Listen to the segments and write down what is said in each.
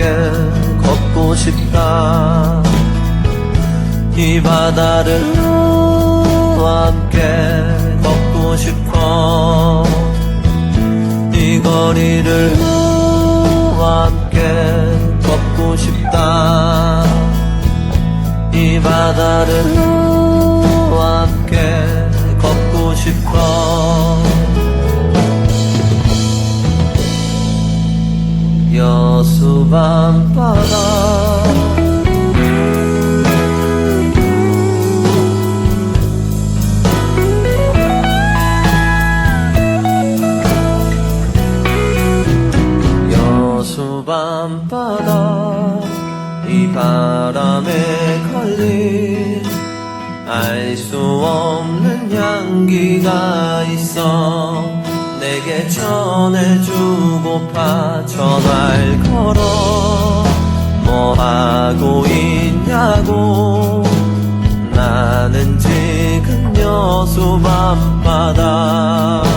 함께 걷고 싶다. 이 바다를 함께 걷고 싶어. 이 거리를 함께 걷고 싶다. 이 바다를 여수 밤바다. 여수 밤바다 이 바람에 걸린 알 수 없는 향기가 있어 내게 전해주고파 전화를 걸어 뭐 하고 있냐고. 나는 지금 여수 밤바다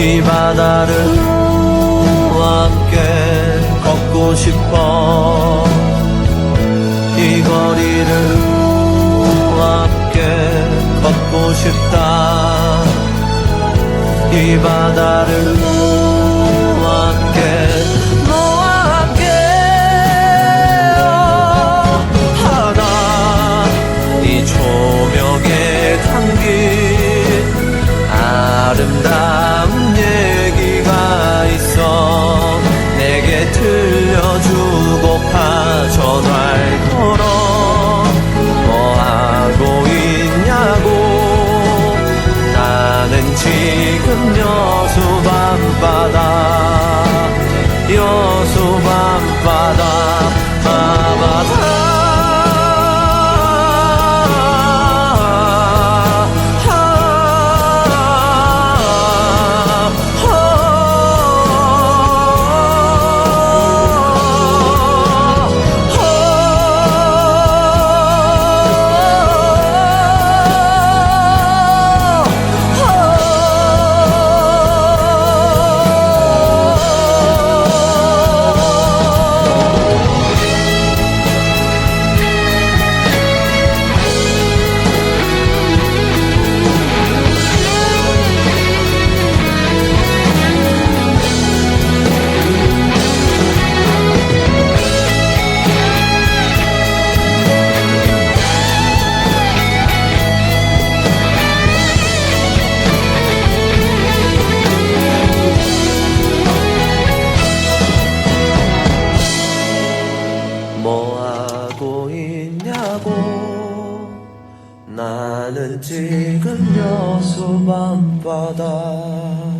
이 바다를 너와 함께 걷고 싶어. 이 거리를 너와 함께 걷고 싶다. 이 바다를 지금 여수 밤바다 여수 밤바다 나는 지금 여수 밤바다